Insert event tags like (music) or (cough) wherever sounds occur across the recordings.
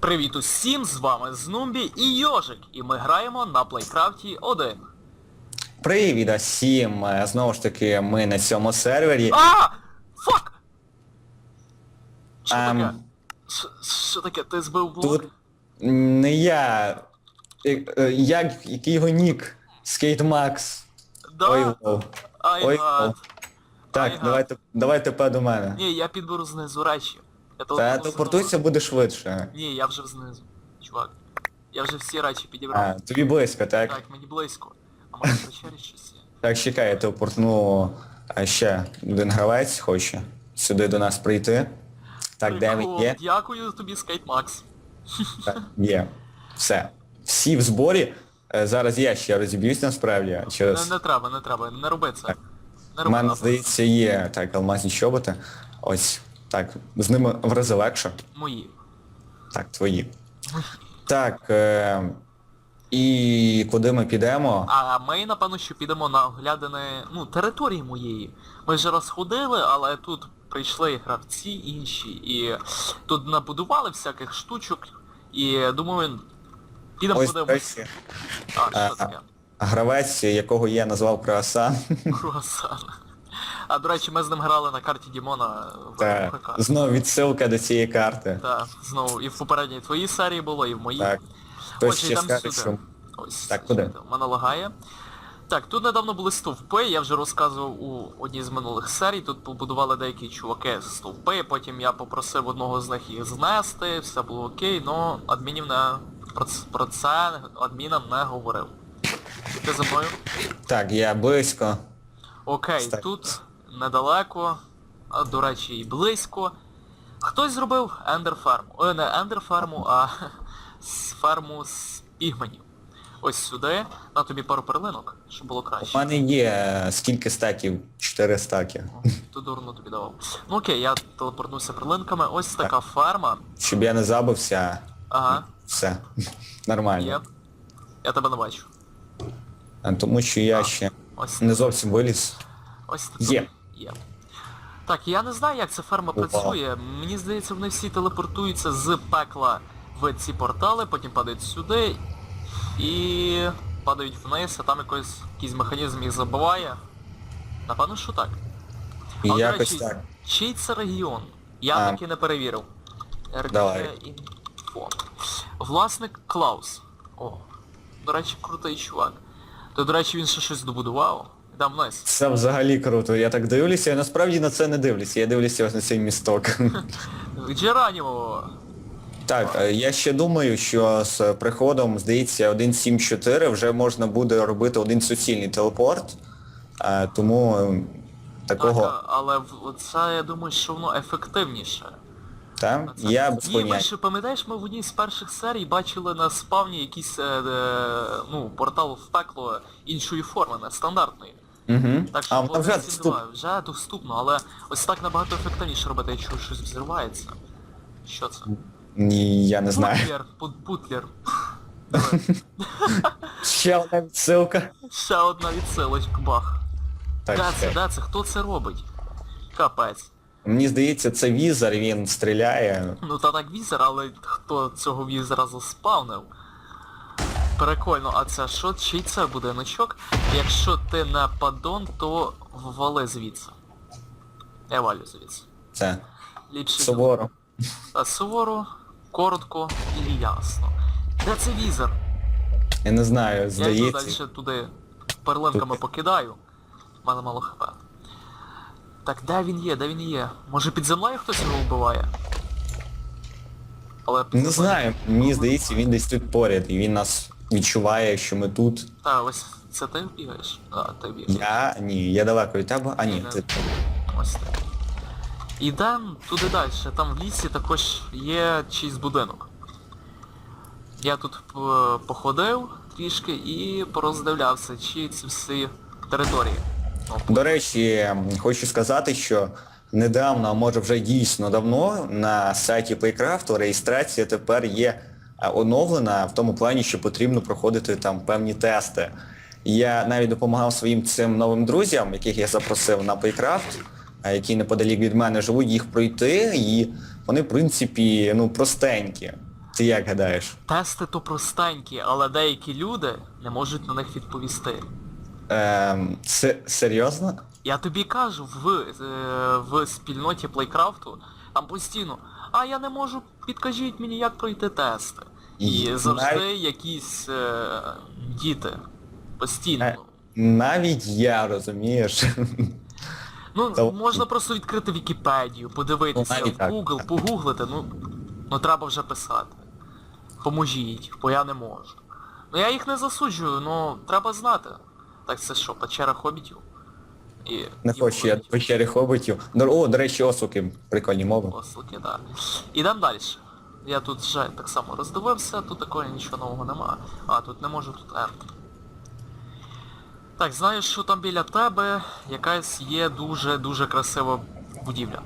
Привіт усім, з вами Знумбі і Йожик, і ми граємо на Плейкрафті 1. Привіт всім! Е, Знову ж таки, ми на цьому сервері. А! Фак! Що Ем. таке? Що- Що таке? Ти збив блок? Тут не я. Е, е, Як, який його нік? Скейт Макс. Да? Ой, лол. Ай, Ой, гад. Так, Ай, давайте, давайте тепер до мене. Ні, я підберу знизу речі. Я Та телефон телепортуйся знизу. буде швидше. Ні, я вже знизу. Чувак. Я вже всі речі підібрав. А, тобі близько, так? Так, мені близько. А може печері щось є? Так, чекай, я телепортну а ще один гравець хоче сюди до нас прийти. Так, де він Прикол. є? Дякую тобі, Скейт Макс. Так, є. Все. Всі в зборі. Е, Зараз я ще розіб'юсь насправді. Не, Через... не треба, не треба, не роби це. Так. Не У роби мене, це. здається, є так, алмазні чоботи. Ось. Так, з ними в рази легше. Мої. Так, твої. Так. Е... І куди ми підемо? А ми, напевно, що підемо на оглядини, ну, території моєї. Ми вже розходили, але тут прийшли гравці інші і тут набудували всяких штучок. І думаю, підемо Ось подивимось. речі, А, що таке? гравець, якого я назвав Круасан. Круасан. А до речі, ми з ним грали на карті Дімона в ПК. знову відсилка до цієї карти. Так, знову і в попередній твоїй серії було, і в моїй. Так. Хтось ще скаже, сюди. що... Ось, Так, куди? Мене лагає. Так, тут недавно були стовпи, я вже розказував у одній з минулих серій, тут побудували деякі чуваки стовпи, потім я попросив одного з них їх знести, все було окей, але адмінів не про, про це адмінам не говорив. Ти за мною? Так, я близько. Окей, Так. тут недалеко, а до речі, і близько. Хтось зробив ендерферму. Ой, не ендерферму, а (laughs) з ферму з пігменів. Ось сюди, на тобі пару перлинок, щоб було краще. У мене є е, скільки стаків? Чотири стаки. Ту дурно тобі давав. Ну окей, я телепортнувся перлинками. Ось така ферма. Щоб я не забився. Ага, Все. (laughs) Нормально. є. Я тебе не бачу. А Тому що я ще Ось не зовсім виліз. Ось Є. Є. Так, я не знаю, як ця ферма Опа. працює. Мені здається, вони всі телепортуються з пекла в ці портали, потім падають сюди і падають вниз, а там якийсь, якийсь механізм їх забиває. Напевно, що так. І А, до якось речі, так. Чий це регіон? Я А. таки не перевірив. Давай. Інфо. Власник Клаус. О, до речі, крутий чувак. То, до речі, він ще щось добудував. Йдемо вниз. Це взагалі круто. Я так дивлюся, я насправді на це не дивлюся. Я дивлюся ось на цей місток. (laughs) Джеранімо! Так, е, я ще думаю, що з приходом, здається, 1.7.4 вже можна буде робити один суцільний телепорт. Е, Тому е, такого, Так, але це я думаю, що воно ефективніше. та, Це- я без Ні, ми ще пам'ятаєш, ми в одній з перших серій бачили на спавні якийсь е, е, ну, портал в пекло іншої форми, не стандартної. Угу. Так що А вона вже 1.7.2 доступ... вже доступно, але ось так набагато ефективніше робити, якщо щось взривається. Що це? Ні, я не знаю. Путлер, пут- путлер. (laughs) Ще одна відсилка. Ще одна відсилочка, бах. Так, де це, чекай. де це? Хто це робить? Капець. Мені здається, це візер, він стріляє. Ну та так візер, але хто цього візера заспавнив? Прикольно, а це що? Чий це будиночок? Якщо ти не падон, то ввали звідси. Я валю звідси. Це Ліпше суворо. Та суворо, коротко і ясно. Де це візер? Я не знаю, Я йду далі туди перлинками покидаю. В мене мало хп. Так, де він є, де він є? Може під землею хтось його вбиває? Але під Не землею- знаю, мені здається, він десь тут поряд, і він нас відчуває, що ми тут. Та, ось це ти бігаєш? А, ти бігаєш. Я ні, я далеко від тебе. А ні, Ні, ти. Ось так. Ідем туди далі. Там в лісі також є чийсь будинок. Я тут е, походив трішки і пороздивлявся, чи ці всі території. О, До речі, хочу сказати, що недавно, а може вже дійсно давно, на сайті Playcraft реєстрація тепер є а, оновлена в тому плані, що потрібно проходити там певні тести. Я навіть допомагав своїм цим новим друзям, яких я запросив на Playcraft, які неподалік від мене живуть, їх пройти, і вони, в принципі, ну, простенькі. Ти як гадаєш? Тести то простенькі, але деякі люди не можуть на них відповісти. Ем, це серйозно? Я тобі кажу, в, е, в спільноті плейкрафту там постійно, а я не можу, підкажіть мені, як пройти тести. І завжди якісь е, діти. Постійно. Е, Навіть я, розумієш. Ну, Та- можна просто відкрити Вікіпедію, подивитися, Ну, в так, Google, так. погуглити, ну, ну треба вже писати. Поможіть, бо я не можу. Ну я їх не засуджую, ну треба знати. Так це що, печера хобітів? І, Не хочу, я печері хобитів. До- О, до речі, осуки, прикольні мови. Ослики, так. Ідемо далі. Я тут вже так само роздивився, тут такого нічого нового нема. А, тут не можу, тут Р. Так, знаєш, що там біля тебе якась є дуже-дуже красива будівля.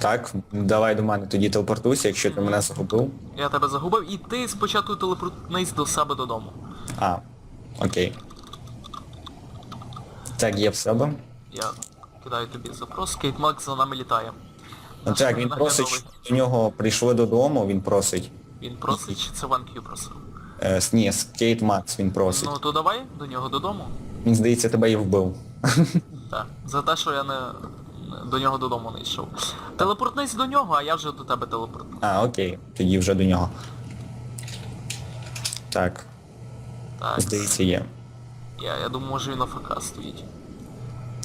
Так, давай до мене тоді телепортуйся, якщо ти мене загубив. Я тебе загубив, і ти спочатку телепортнись до себе додому. А, окей. Так, є в себе. Я кидаю тобі запрос, Кейт Макс за нами літає. Ну Наш так, він просить, щоб до нього прийшли додому, він просить. Він просить, чи це Ван Кью просив? Е, с- ні, Скейт Макс він просить. Ну то давай до нього додому. Він, здається, тебе і вбив. (laughs) Так. За те, що я не до нього додому не йшов. Телепортнись до нього, а я вже до тебе телепортну. А, окей, тоді вже до нього. Так, Так. здається, є. Я, я думаю, може він АФК стоїть.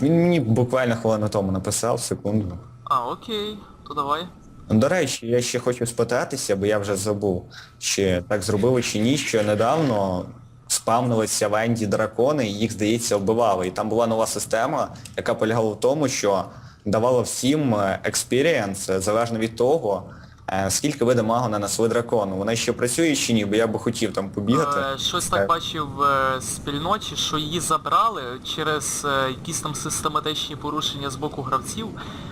Він мені буквально хвилину тому написав, секунду. А, окей, то давай. До речі, я ще хочу спитатися, бо я вже забув, чи так зробили чи ні, що недавно спавнилися в Енді дракони і їх, здається, вбивали. І там була нова система, яка полягала в тому, що давала всім експірієнс, залежно від того, е, скільки ви дамагу нанесли дракону. Вона ще працює чи ні, бо я би хотів там побігати. Е, щось так Так. бачив в спільноті, що її забрали через е, якісь там систематичні порушення з боку гравців,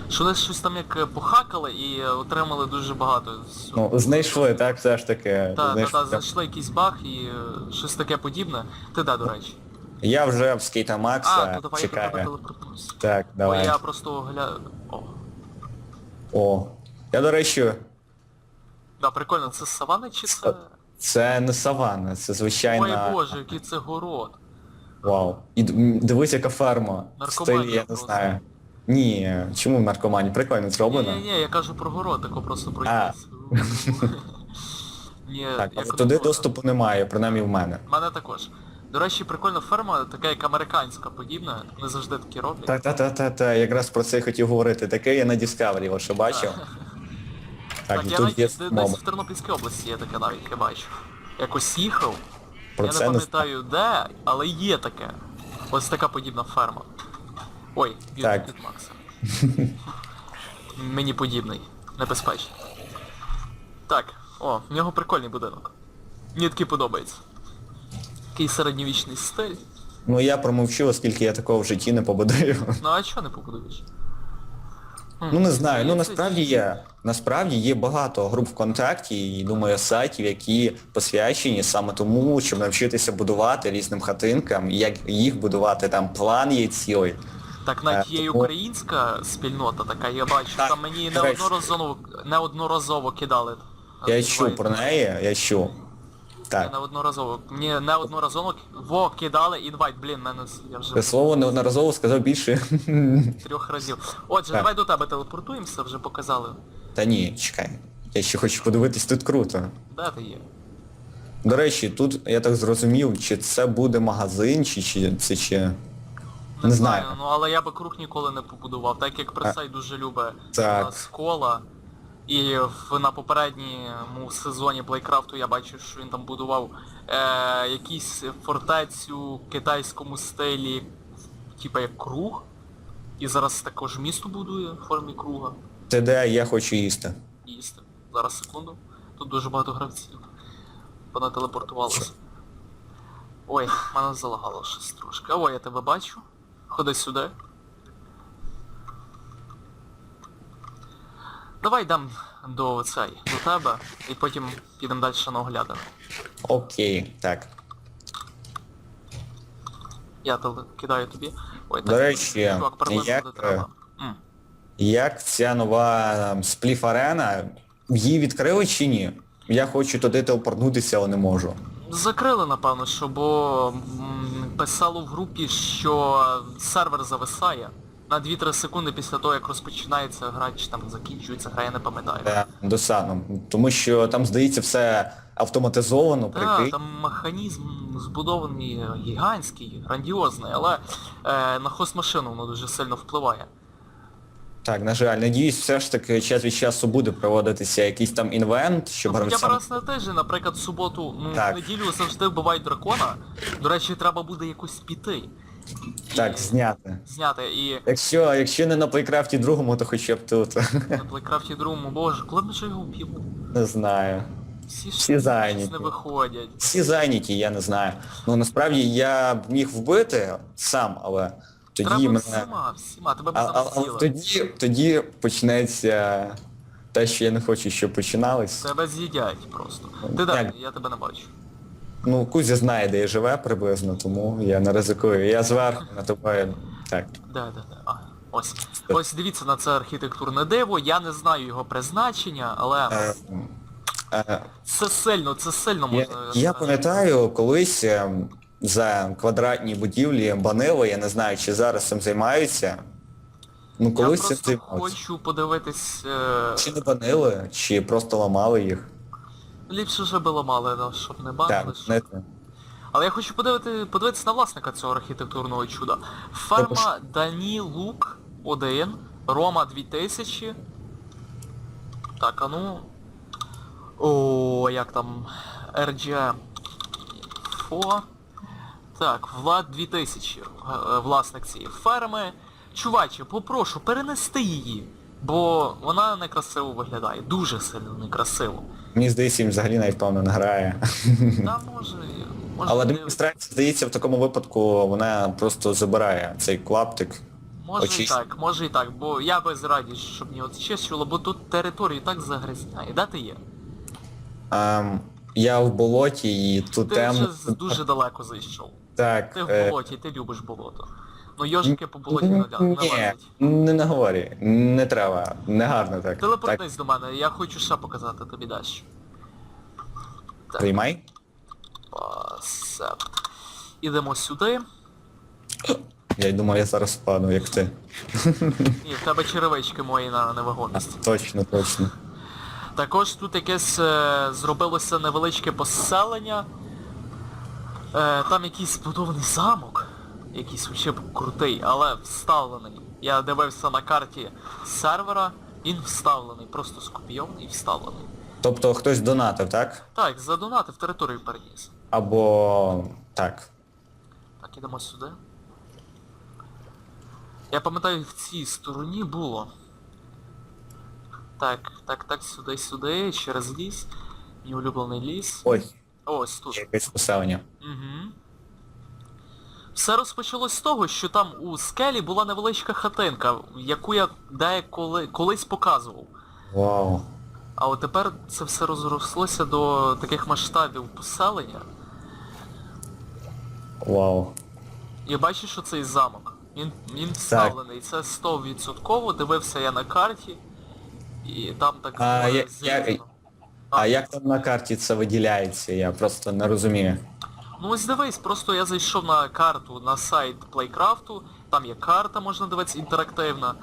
що вони щось там як е, похакали і е, отримали дуже багато. Ну, знайшли, так, все ж таки. Та, та, знайшли. та, знайшли якийсь баг і е, щось таке подібне. Ти де, до речі? Я вже в Скейта А, Макса то давай я тебе чекаю. телепортнусь. Так, Бо давай. я просто гля... О. О. Я, до речі, Да, прикольно, це савани чи це... Це не саванна, це звичайна... Ой боже, який це город. Вау. І дивись, яка ферма. В Наркоманія стилі, я не знаю. Ні, чому в наркомані? Прикольно зроблено. Ні, ні, я кажу про город, тако просто А. пройтись. (laughs) Ні, Так, але туди доступу немає, принаймні в мене. У мене також. До речі, прикольна ферма, така як американська подібна, не завжди такі роблять. Так, та, та, та, та, якраз про це й хотів говорити. Таке я на Discovery лише бачив. Так, Так, я тут навіть є десь десь в Тернопільській області я таке навіть я бачив. Якось їхав, Про я це не не пам'ятаю де, але є таке. Ось така подібна ферма. Ой, Так. б'ють від Макса. Мені подібний. Небезпечний. Так, о, в нього прикольний будинок. Мені такий подобається. Такий середньовічний стиль. Ну я промовчу, оскільки я такого в житті не побудую. Ну а чого не побудуєш? Ну не знаю, ну насправді є. Насправді є багато груп ВКонтакті і думаю сайтів, які посвячені саме тому, щоб навчитися будувати різним хатинкам, і як їх будувати, там план є цілий. Так навіть Е, є українська спільнота така, я бачу, там мені неодноразово, неодноразово кидали. Я чув про неї, я чув. Так. Неодноразово. Мені неодноразово во кидали інвайт, блін, мене я вже Це слово неодноразово сказав більше. (laughs) трьох разів. Отже, Так. давай до тебе телепортуємося, вже показали. Та ні, чекай. Я ще хочу подивитись, тут круто. Де ти є? До речі, тут я так зрозумів, чи це буде магазин, чи, чи це чи. Не знаю. ну але я би круг ніколи не побудував, так як Пресай дуже любить Так. у нас кола. І в, на попередньому сезоні Плейкрафту я бачив, що він там будував е, якісь фортецю в китайському стилі, типа як круг. І зараз також місто будує в формі круга. Це де я хочу їсти. Їсти. Зараз секунду. Тут дуже багато гравців. Вона телепортувалася. Ой, мене залагало щось трошки. Ой, я тебе бачу. Ходи сюди. Давай йдем до цей, до тебе, і потім підемо далі на оглядини. Окей, так. Я теле кидаю тобі. Ой, До речі, чувак, як, треба. М. Як ця нова спліф арена, її відкрили чи ні? я хочу туди телепортнутися, але не можу. Закрили, напевно, що, бо м, писало в групі, що сервер зависає на 2-3 секунди після того, як розпочинається гра, чи там закінчується гра, я не пам'ятаю. Е, Досадно. Тому що там, здається, все автоматизовано, Так, прикинь. там механізм збудований гігантський, грандіозний, але е, на хост-машину воно дуже сильно впливає. Так, на жаль, надіюсь, все ж таки час від часу буде проводитися якийсь там інвент, щоб Ну, хоча б гравцям... раз на тиждень, наприклад, в суботу, ну, Так. в неділю завжди вбивають дракона. До речі, треба буде якось піти. Так, зняти. зняти. І Якщо, якщо не на плейкрафті другому, то хоча б тут. на плейкрафті другому, боже, коли ми ж його вб'ємо? Не знаю. Всі ж щось зайняті. не виходять. Всі зайняті, я не знаю. Ну насправді я б міг вбити сам, але тоді Треба мене. всіма, всіма, тебе б А, а, замісили. тоді, тоді почнеться те, що я не хочу, щоб починалось. Тебе з'їдять просто. Ти Так. де? Я тебе не бачу. Ну, Кузя знає, де я живе приблизно, тому я не ризикую. Я зверху на тобою. Так. Де, де, де? А, ось. Ось дивіться на це архітектурне диво, я не знаю його призначення, але Е, е, це сильно, це сильно Я, можна. я пам'ятаю, колись ем, за квадратні будівлі банили, я не знаю, чи зараз цим займаються. Ну Я колись цим просто займаються. хочу подивитись. Е... Чи не банили, чи просто ламали їх. Ліпше вже би ламали, да, щоб не банили. Так, щоб- знаєте. Але я хочу подивити, подивитися на власника цього архітектурного чуда. Ферма Дані Лук 1, Рома 2000. Так, а ну. О, як там. RG Фо. Так, Влад 2000, е, власник цієї ферми. Чуваче, попрошу перенести її, бо вона некрасиво виглядає. Дуже сильно некрасиво. Мені здається, він взагалі навіть певно не грає. Та може. може Але адміністрація, здається, в такому випадку вона просто забирає цей клаптик. Може і так, може і так, бо я без раді, щоб мені очищувало, бо тут територію так загрязняє. Де ти є? Ем, я в болоті і тут Ти темно. вже з- дуже далеко зайшов. Так. Ти в е, болоті, ти любиш болото. Ну йожики по болоті не, Ні, лазять. не наговорі. Не треба. Не гарно так. Так, Телепортнись до мене, я хочу ще показати тобі дещо. приймай. Пасепт. Ідемо сюди. Я й думав, я зараз впаду, як ти. Ні, в тебе черевички мої на невагомість. Точно, точно. Також тут якесь е, зробилося невеличке поселення. Е, там якийсь збудований замок. Якийсь вообще крутий, але вставлений. Я дивився на карті сервера, він вставлений, просто скопійований і вставлений. Тобто хтось донатив, так? Так, задонатив територію переніс. Або... так. Так, ідемо сюди. Я пам'ятаю, в цій стороні було. Так, так, так, сюди, сюди, через ліс. Мій улюблений ліс. Ось, Ось тут. якесь поселення. Угу. Все розпочалось з того, що там у скелі була невеличка хатинка, яку я деколи колись показував. Вау. А от тепер це все розрослося до таких масштабів поселення. Вау. І бачиш, що цей замок. Він, він вставлений, це 100%, дивився я на карті. І там так А, я- я- зрізано. А як там на карті це виділяється? Я просто не розумію. Ну ось дивись, просто я зайшов на карту на сайт Playcraft, там є карта, можна дивитися, інтерактивна.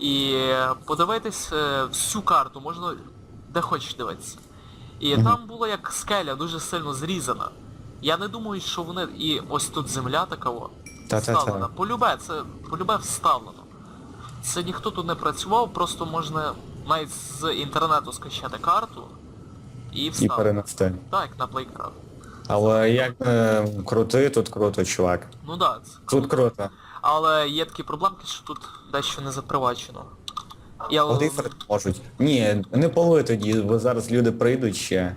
І подивитись е, всю карту, можна де хочеш дивитися. І там було як скеля дуже сильно зрізана. Я не думаю, що вони... І ось тут земля така о, вставлена. Полюбе, це полюбе вставлено. Це ніхто тут не працював, просто можна навіть з інтернету скачати карту і І вставити. перенести. Так, на Playcraft. Але як е, крути, тут круто, чувак. Ну да, це Тут круто. Але є такі проблемки, що тут дещо не запривачено. Я... Полифери можуть. Ні, не поли тоді, бо зараз люди прийдуть ще,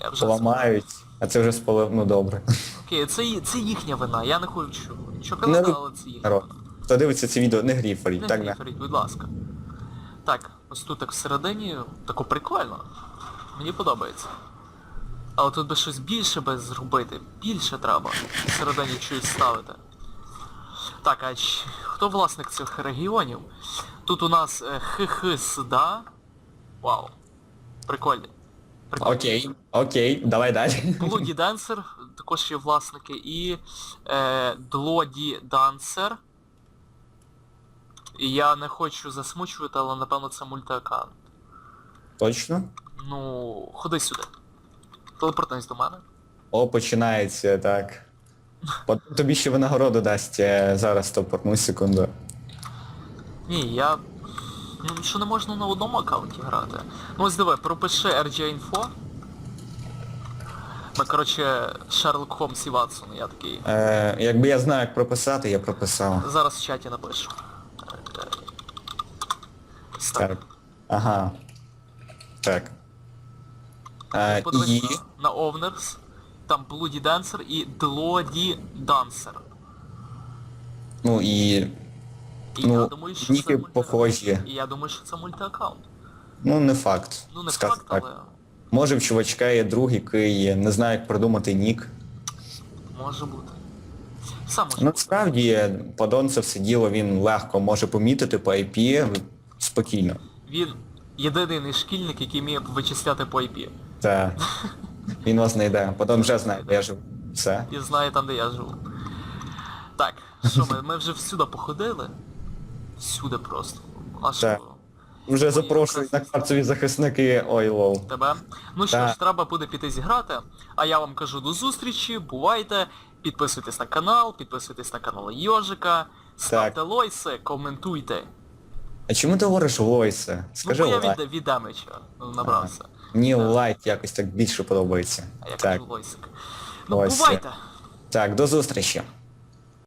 я вже поламають, а це вже спалив, ну добре. Окей, це, ї- це їхня вина, я не хочу нічого Не казати, роб- але це їхня Народ. вина. Хто дивиться це відео, не гріферіть, Не так не? гріферіть, будь ласка. Так, ось тут так всередині, тако прикольно. Мені подобається. Але тут би щось більше би зробити. Більше треба всередині щось ставити. Так, а ч- хто власник цих регіонів? Тут у нас е, ХХСДА. Вау. Прикольний. Прикольно. Окей, окей, давай далі. Bloody Dancer, також є власники, і е, Bloody Dancer. І я не хочу засмучувати, але напевно це мультиаккаунт. Точно? Ну, ходи сюди. Телепортнись до мене. О, починається, так. От тобі ще винагороду дасть е, зараз топорну секунду. Ні, я... Ну, що не можна на одному аккаунті грати. Ну ось диви, пропиши RG Info. Ми, коротше, Шерлок Холмс і Ватсон, я такий. Е, якби я знаю, як прописати, я прописав. Зараз в чаті напишу. Е. Так. Ага. Так. Е, і... на, Owners, там Bloody Dancer і Bloody Dancer. Ну і... І Ну, я думаю, що ніки це мульти... похожі. І я думаю, що це мультиаккаунт. Ну, не факт. Ну не факт, так. але Може в чувачка є друг, який не знає, як придумати нік. може бути. Сам може Ну, бути. Насправді, подон це все діло він легко може помітити по IP спокійно. Він єдиний шкільник, який вміє вичисляти по IP. Та він вас знайде. Подон вже знає, де я живу. Все. І знає там, де я живу. Так, що ми, ми вже всюди походили. Всюди просто. А що? Так. Вже запрошують на кварцеві захисники. Ой, лол. Тебе. Ну що Так. ж, треба буде піти зіграти. А я вам кажу до зустрічі, бувайте, підписуйтесь на канал, підписуйтесь на канал Йожика, ставте лойси, коментуйте. А чому ти говориш Лойсе? Скажи ну, бо я від, від демеджа ну, набрався. Мені лайк якось так більше подобається. А як Так. Ну, Лойси. бувайте! Так, до зустрічі.